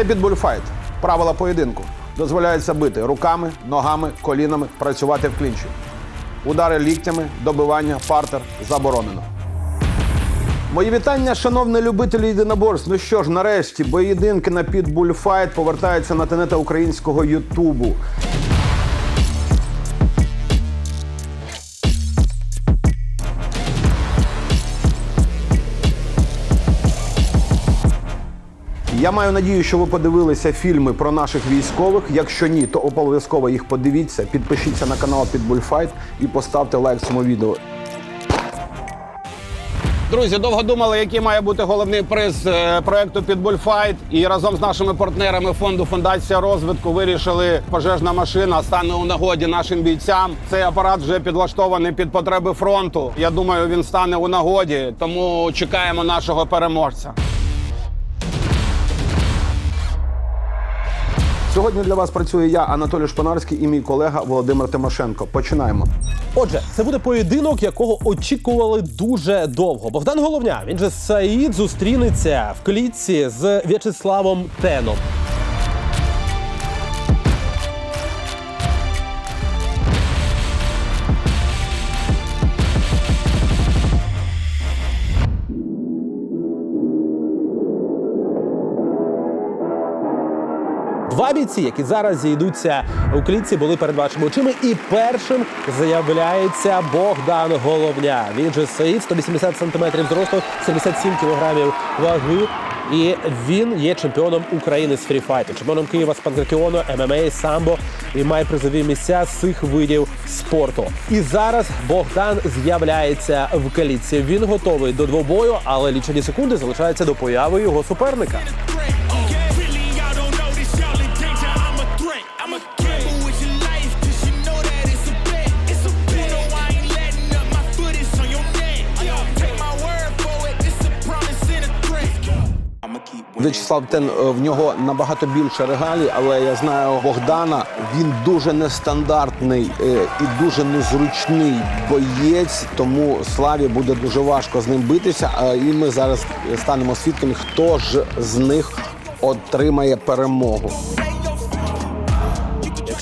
Це підбульфайт. Правила поєдинку. Дозволяється бити руками, ногами, колінами, працювати в клінчі. Удари ліктями, добивання, партер заборонено. Мої вітання, шановні любителі єдиноборств. Ну що ж, нарешті, поєдинки на підбульфайт повертаються на тенета українського Ютубу. Я маю надію, що ви подивилися фільми про наших військових. Якщо ні, то обов'язково їх подивіться. Підпишіться на канал Підбульфайт і поставте лайк цьому відео. Друзі, довго думали, який має бути головний приз е, проекту Підбульфайт. І разом з нашими партнерами фонду Фундація розвитку вирішили, пожежна машина стане у нагоді нашим бійцям. Цей апарат вже підлаштований під потреби фронту. Я думаю, він стане у нагоді, тому чекаємо нашого переможця. Сьогодні для вас працює я, Анатолій Шпанарський, і мій колега Володимир Тимошенко. Починаємо. Отже, це буде поєдинок, якого очікували дуже довго. Богдан Головня, він же Саїд, зустрінеться в клітці з В'ячеславом Теном. Два які зараз зійдуться у клітці, були перед вашими очима. І першим заявляється Богдан Головня. Він же Саїд, 180 сантиметрів зросту, 77 кілограмів ваги. І він є чемпіоном України з фріфайту, чемпіоном Києва з панкратіону, ММА, самбо і має призові місця з цих видів спорту. І зараз Богдан з'являється в каліці. Він готовий до двобою, але лічені секунди залишаються до появи його суперника. В'ячеслав Тен е, в нього набагато більше регалій, але я знаю Богдана. Він дуже нестандартний е, і дуже незручний боєць, тому Славі буде дуже важко з ним битися. А, І ми зараз станемо свідками, хто ж з них отримає перемогу.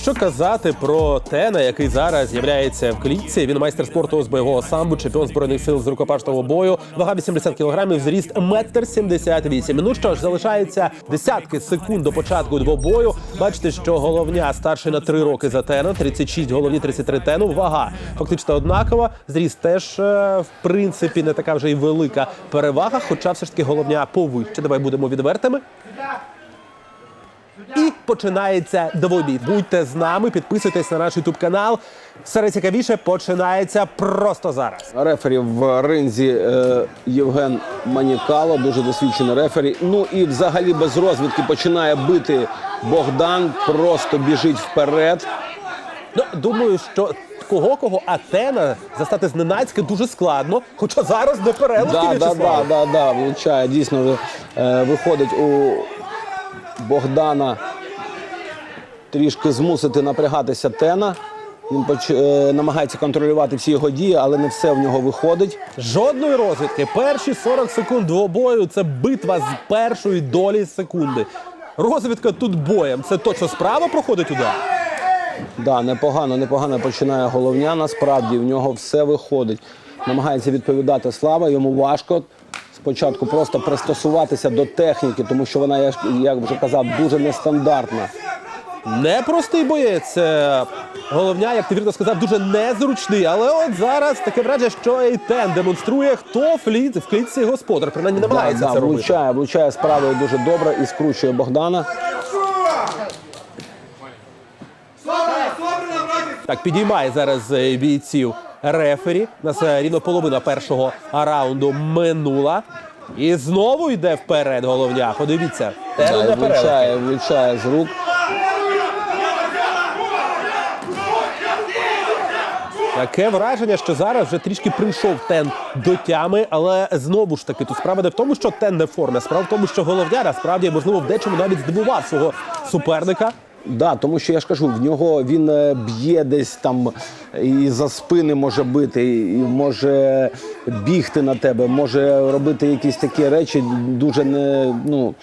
Якщо казати про Тена, який зараз з'являється в клітці, він майстер спорту з бойового самбу, чемпіон збройних сил з рукопашного бою, вага 80 кілограмів, зріст 1,78 м. Ну що ж, залишається десятки секунд до початку двобою. Бачите, що головня старший на 3 роки за Тена, 36 головні, 33 тену. Вага фактично однакова. Зріст теж е, в принципі не така вже й велика перевага, хоча все ж таки головня повище. Давай будемо відвертими. І починається двобій. Будьте з нами, підписуйтесь на наш ютуб канал. Все найцікавіше починається просто зараз. Рефері в ринзі е, Євген Манікало, дуже досвідчений рефері. Ну і взагалі без розвідки починає бити Богдан, просто біжить вперед. Ну думаю, що кого кого Атена застати зненацька дуже складно, хоча зараз не перелики Да, да, да, да, да, влучає. Дійсно е, виходить у Богдана трішки змусити напрягатися Тена. Він поч... е, намагається контролювати всі його дії, але не все в нього виходить. Жодної розвідки. Перші 40 секунд двобою це битва з першої долі секунди. Розвідка тут боєм. Це точно справа проходить удар. Да, непогано, непогано починає головня. Насправді в нього все виходить. Намагається відповідати слава, йому важко. Спочатку просто пристосуватися до техніки, тому що вона, як вже казав, дуже нестандартна. Непростий боєць. Головня, як ти вірно сказав, дуже незручний. Але от зараз таке враження, що Ейтен демонструє, хто фліт в клітці господар. Принаймні намагається да, це робити. влучає, влучає справою дуже добре і скручує Богдана. Так, підіймає зараз е, бійців рефері. У нас рівно половина першого раунду минула. І знову йде вперед головня. Подивіться. Да, влучає, влучає з рук. Таке враження, що зараз вже трішки прийшов Тен до тями, але знову ж таки тут справа не в тому, що Тен не формі, справа в тому, що головня насправді можливо в дечому навіть здивував свого суперника. Да, тому що я ж кажу, в нього він е, б'є десь там і за спини може бити, і може бігти на тебе, може робити якісь такі речі дуже не ну.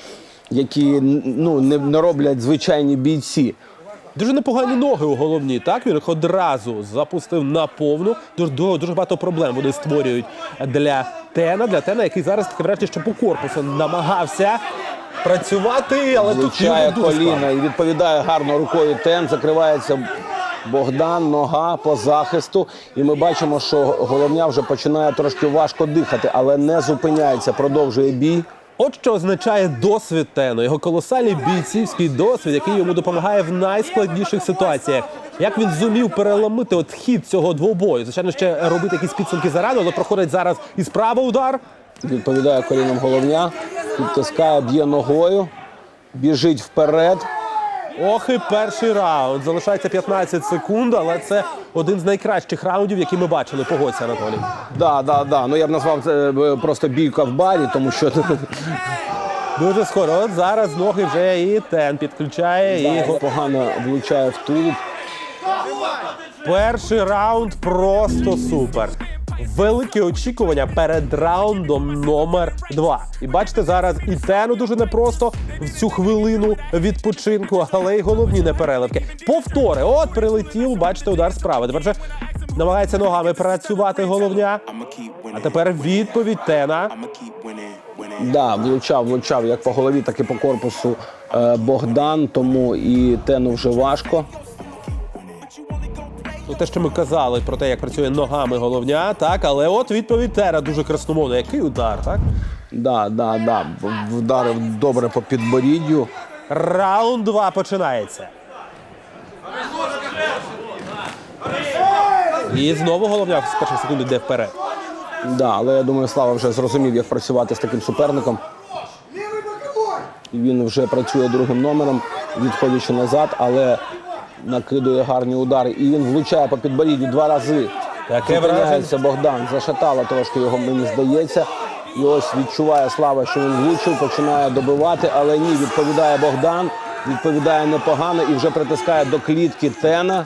які ну, не, не роблять звичайні бійці. Дуже непогані ноги у головні. Так він їх одразу запустив на повну. Дуже, дуже, багато проблем вони створюють для Тена. Для Тена, який зараз таке враження, що по корпусу намагався працювати, але тут Влучає дуже коліна і відповідає гарно рукою тен. Закривається Богдан, нога по захисту. І ми бачимо, що головня вже починає трошки важко дихати, але не зупиняється, продовжує бій. От що означає досвід Тену, його колосальний бійцівський досвід, який йому допомагає в найскладніших ситуаціях. Як він зумів переламити от хід цього двобою? Звичайно, ще робити якісь підсумки зарано, але проходить зараз і справа удар. Відповідає коліном головня, підтискає, б'є ногою, біжить вперед. Ох, і перший раунд. Залишається 15 секунд, але це один з найкращих раундів, які ми бачили. Погодься, Анатолій. Да, да, да. Ну я б назвав це е, просто бійка в барі, тому що Дуже скоро. От зараз ноги вже і тен підключає. І погано влучає в тулуб. перший раунд просто супер. Великі очікування перед раундом номер два. І бачите, зараз і тену дуже непросто в цю хвилину відпочинку, але й головні непереливки. Повтори. От прилетів, бачите, удар справа. Тепер вже намагається ногами працювати головня. А тепер відповідь тена. Да, влучав, влучав як по голові, так і по корпусу е, Богдан, тому і тену вже важко. Те, що ми казали про те, як працює ногами головня, так, але от відповідь Тера дуже красномовна. Який удар, так? Да, да, да. Вдарив добре по підборіддю. Раунд 2 починається. І знову головня з перших секунд йде вперед. Да, але я думаю, Слава вже зрозумів, як працювати з таким суперником. Він вже працює другим номером, відходячи назад, але накидує гарні удари. І він влучає по підборіддю два рази. Таке Зупиняється Богдан, зашатало трошки його, мені здається. І ось відчуває слава, що він влучив, починає добивати, але ні, відповідає Богдан, відповідає непогано і вже притискає до клітки Тена.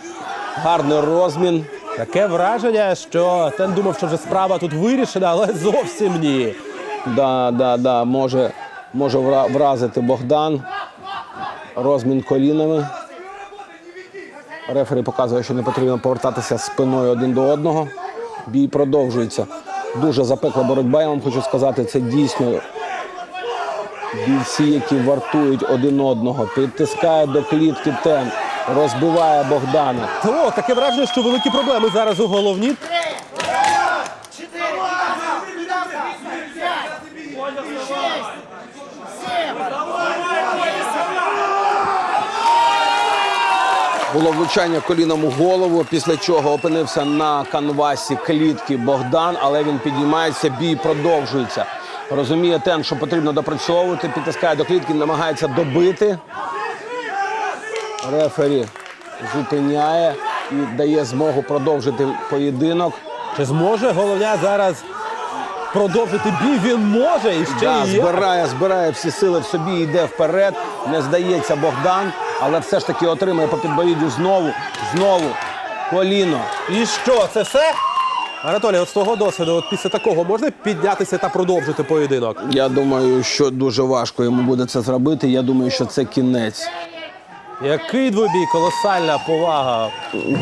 Гарний розмін. Таке враження, що Тен думав, що вже справа тут вирішена, але зовсім ні. Да, да, да, може, може вра- вразити Богдан. Розмін колінами. Рефері показує, що не потрібно повертатися спиною один до одного. Бій продовжується. Дуже запекла боротьба, я вам хочу сказати, це дійсно бійці, які вартують один одного. Підтискає до клітки тен, розбиває Богдана. О, таке враження, що великі проблеми зараз у головні. Було влучання коліном у голову, після чого опинився на канвасі клітки Богдан, але він піднімається, бій продовжується. Розуміє тен, що потрібно допрацьовувати, підтискає до клітки, намагається добити. Рефері зупиняє і дає змогу продовжити поєдинок. Чи зможе головня зараз продовжити бій? Він може і ще Да, і є. збирає, збирає всі сили в собі, йде вперед. Не здається Богдан, але все ж таки отримує по підборіддю знову, знову коліно. І що, це все? Анатолій, от з твого досвіду, от після такого можна піднятися та продовжити поєдинок? Я думаю, що дуже важко йому буде це зробити. Я думаю, що це кінець. Який двобій, колосальна повага.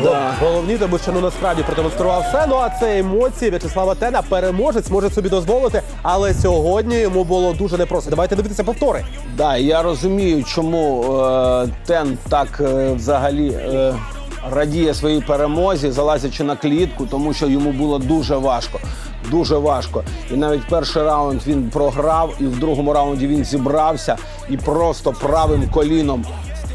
Да. Головні, тому що ну насправді продемонстрував все. Ну а це емоції В'ячеслава Тена. Переможець може собі дозволити, але сьогодні йому було дуже непросто. Давайте дивитися повтори. Да, я розумію, чому е, Тен так е, взагалі е, радіє своїй перемозі, залазячи на клітку, тому що йому було дуже важко. Дуже важко. І навіть перший раунд він програв, і в другому раунді він зібрався і просто правим коліном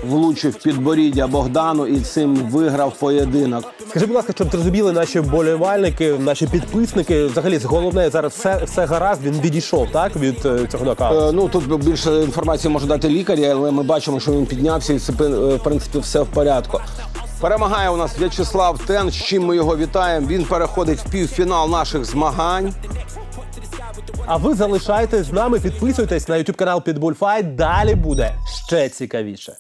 влучив підборіддя Богдану і цим виграв поєдинок. Скажи, будь ласка, щоб зрозуміли наші болівальники, наші підписники. Взагалі, головне зараз все, все гаразд. Він відійшов так від е, цього нокауту. Е, Ну тут більше інформації може дати лікар, але ми бачимо, що він піднявся і це, в принципі все в порядку. Перемагає у нас В'ячеслав Тен, з чим ми його вітаємо. Він переходить в півфінал наших змагань. А ви залишайтесь з нами, підписуйтесь на YouTube канал Pitbull Fight. Далі буде ще цікавіше.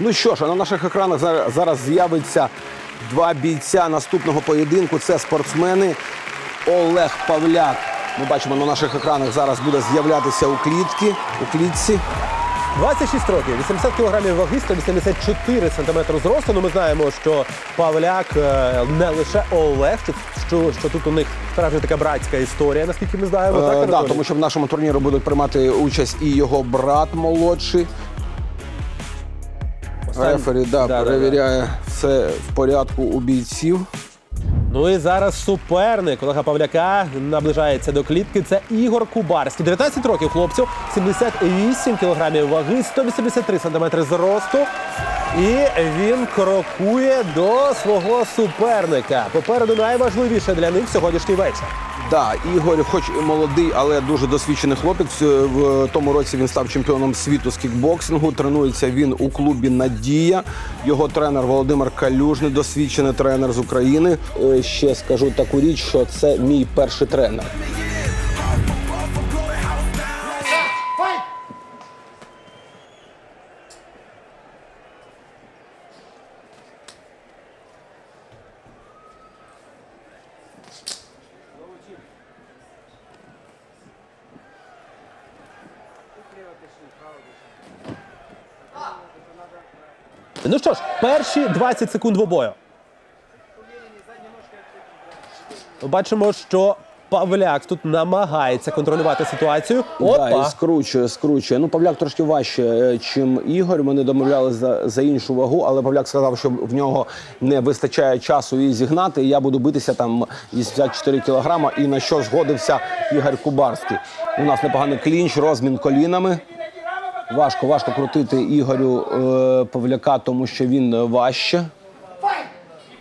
Ну що ж, на наших екранах зараз з'явиться два бійця наступного поєдинку. Це спортсмени Олег Павляк. Ми бачимо, на наших екранах зараз буде з'являтися у клітці. У клітці. 26 років, 80 кілограмів ваги, 184 сантиметри зросту. Ну ми знаємо, що Павляк е, не лише Олег, що, що, що тут у них справді така братська історія, наскільки ми знаємо. Е, так, да, тому що в нашому турнірі будуть приймати участь і його брат молодший. Рефері да, Да, да, перевіряє все в порядку у бійців. Ну і зараз суперник Олега Павляка наближається до клітки. Це Ігор Кубарський. 19 років хлопцю, 78 кілограмів ваги, 183 сантиметри зросту. І він крокує до свого суперника. Попереду найважливіше для них сьогоднішній вечір. Да, Ігор, хоч і молодий, але дуже досвідчений хлопець. Е, В тому році він став чемпіоном світу з кікбоксингу. Тренується він у клубі Надія. Його тренер Володимир Калюжний, досвідчений тренер з України. Е, Ще скажу таку річ, що це мій перший тренер. Ну що ж, перші 20 секунд в обою. Бачимо, що Павляк тут намагається контролювати ситуацію. Да, і скручує, скручує. Ну, Павляк трошки важче, е, чим Ігор. Ми не домовлялися за, за іншу вагу, але Павляк сказав, що в нього не вистачає часу її зігнати. І я буду битися там із 54 кілограма. І на що згодився Ігор Кубарський. У нас непоганий клінч, розмін колінами. Важко, важко крутити Ігорю е, Павляка, тому що він е, важче.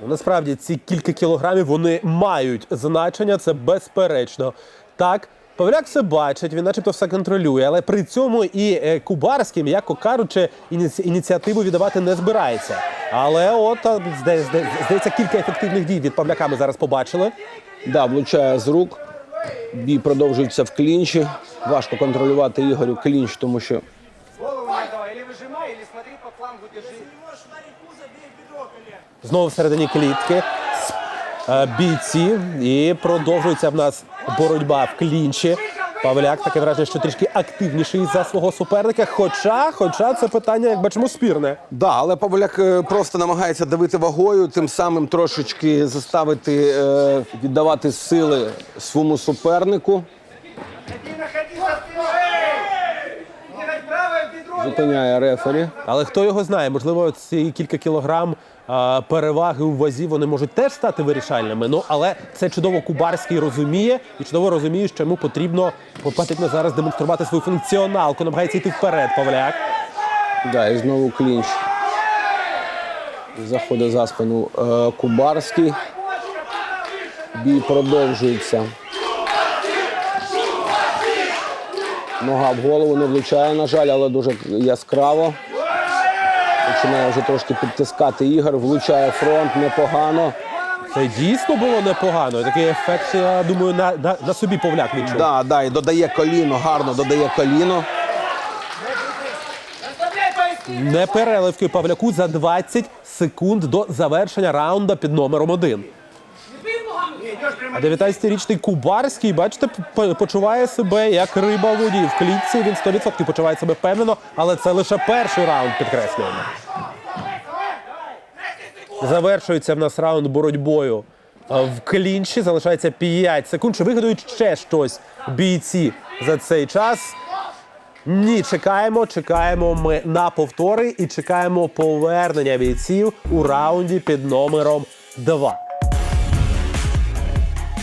Насправді ці кілька кілограмів вони мають значення, це безперечно. Так, Павляк все бачить, він начебто все контролює, але при цьому і е, Кубарський, м'яко кажучи, ініці- ініціативу віддавати не збирається. Але от зда- здається, кілька ефективних дій від Павляка ми зараз побачили. Да, влучає з рук. Бій продовжується в клінчі. Важко контролювати Ігорю клінч, тому що Голову не давай, или выжимай, или смотри по флангу держи. Знову всередині клітки е, бійці, і продовжується в нас боротьба в клінчі. Павляк таке враження, що трішки активніший за свого суперника. Хоча, хоча це питання, як бачимо, спірне. Да, але Павляк е, просто намагається давити вагою, тим самим трошечки заставити е, віддавати сили своєму супернику. Зупиняє рефері. Але хто його знає, можливо, ці кілька кілограм переваги у вазі вони можуть теж стати вирішальними. Ну але це чудово Кубарський розуміє і чудово розуміє, що йому потрібно потрібно зараз демонструвати свою функціоналку. Намагається йти вперед. Павляк. Да, і знову клінч. Заходить за спину е, Кубарський. Бій продовжується. Нога в голову не влучає, на жаль, але дуже яскраво. Починає вже трошки підтискати ігор, влучає фронт непогано. Це дійсно було непогано. Такий ефект, я думаю, на, на, на собі повляк відчув. Да, да, і додає коліно, гарно додає коліно. Не переливки Павляку за 20 секунд до завершення раунда під номером один. А 19-річний Кубарський, бачите, почуває себе як риба в воді. В клітці він 100% почуває себе впевнено, але це лише перший раунд, підкреслюємо. Завершується в нас раунд боротьбою в клінчі. Залишається 5 секунд. Чи вигадують ще щось бійці за цей час? Ні, чекаємо, чекаємо ми на повтори і чекаємо повернення бійців у раунді під номером 2.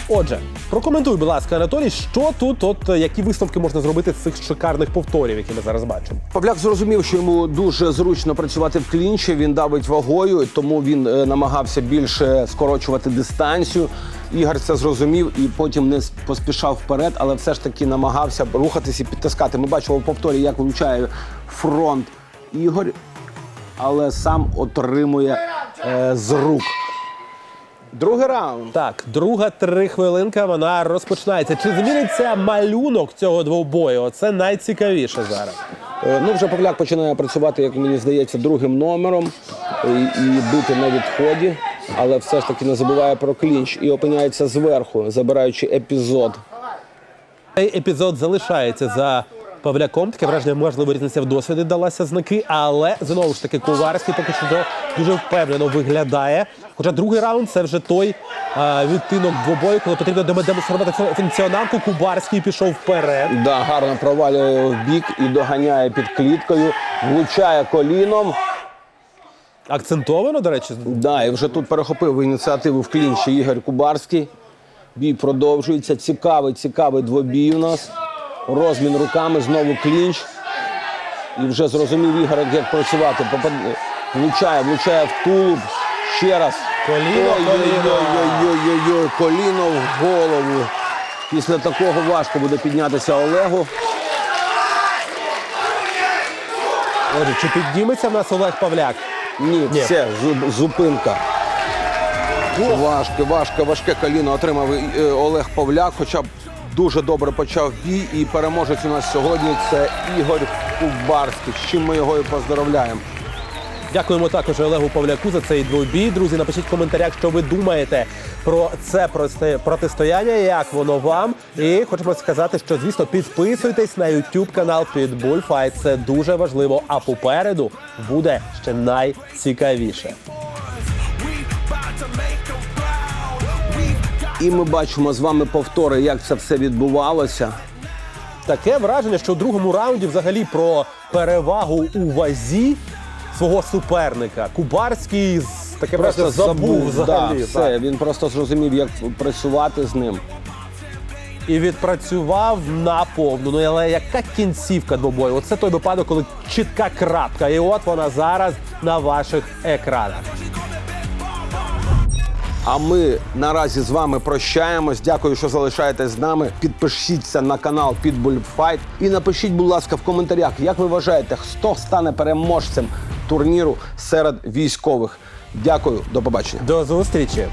Отже, прокоментуй, будь ласка, Анатолій, що тут, от е, які висновки можна зробити з цих шикарних повторів, які ми зараз бачимо. Павляк зрозумів, що йому дуже зручно працювати в клінчі. Він давить вагою, тому він е, намагався більше скорочувати дистанцію. Ігор це зрозумів і потім не поспішав вперед, але все ж таки намагався рухатись і підтискати. Ми бачимо в повторі, як влучає фронт Ігор, але сам отримує е, з рук. Другий раунд. Так, друга три хвилинка вона розпочинається. Чи зміниться малюнок цього двобою? Оце найцікавіше зараз. Е, Ну, вже Павляк починає працювати, як мені здається, другим номером і, і бити на відході, але все ж таки не забуває про клінч і опиняється зверху, забираючи епізод. Цей епізод залишається за Павляком. Таке враження, можливо, різниця в досвіді далася знаки, але знову ж таки Коварський поки що дуже впевнено виглядає. Хоча другий раунд це вже той а, відтинок двобою, коли потрібно демонструвати фу- функціоналку. Кубарський пішов вперед. Да, гарно провалює в бік і доганяє під кліткою, влучає коліном. Акцентовано, до речі, Да, і вже тут перехопив ініціативу в клінчі Ігор Кубарський. Бій продовжується. Цікавий, цікавий двобій у нас. Розмін руками, знову клінч. І вже зрозумів Ігор, як працювати. Попад... Влучає, влучає в тулуб. Ще раз. Коліно, коліно. Ой-ой-ой, коліно в голову. Після такого важко буде піднятися Олегу. Отже, чи підніметься в нас Олег Павляк? Ні, Ні. все, зупинка. Важке, важке, важке коліно отримав е, Олег Павляк, хоча б дуже добре почав бій. І переможець у нас сьогодні це Ігор Кубарський, з чим ми його і поздравляємо. Дякуємо також Олегу Павляку за цей двобій. Друзі, напишіть в коментарях, що ви думаєте про це протистояння, як воно вам. І хочемо сказати, що звісно підписуйтесь на YouTube канал Pitbull Fight. Це дуже важливо. А попереду буде ще найцікавіше. І ми бачимо з вами повтори, як це все відбувалося. Таке враження, що у другому раунді взагалі про перевагу у вазі свого суперника. Кубарський таке враження забув взагалі. да, так. Він просто зрозумів, як працювати з ним. і відпрацював на повну. Ну але яка кінцівка двобою? Оце той випадок, коли чітка крапка. І от вона зараз на ваших екранах. А ми наразі з вами прощаємось. Дякую, що залишаєтесь з нами. Підпишіться на канал Pitbull Fight і напишіть, будь ласка, в коментарях, як ви вважаєте, хто стане переможцем турніру серед військових. Дякую, до побачення. До зустрічі!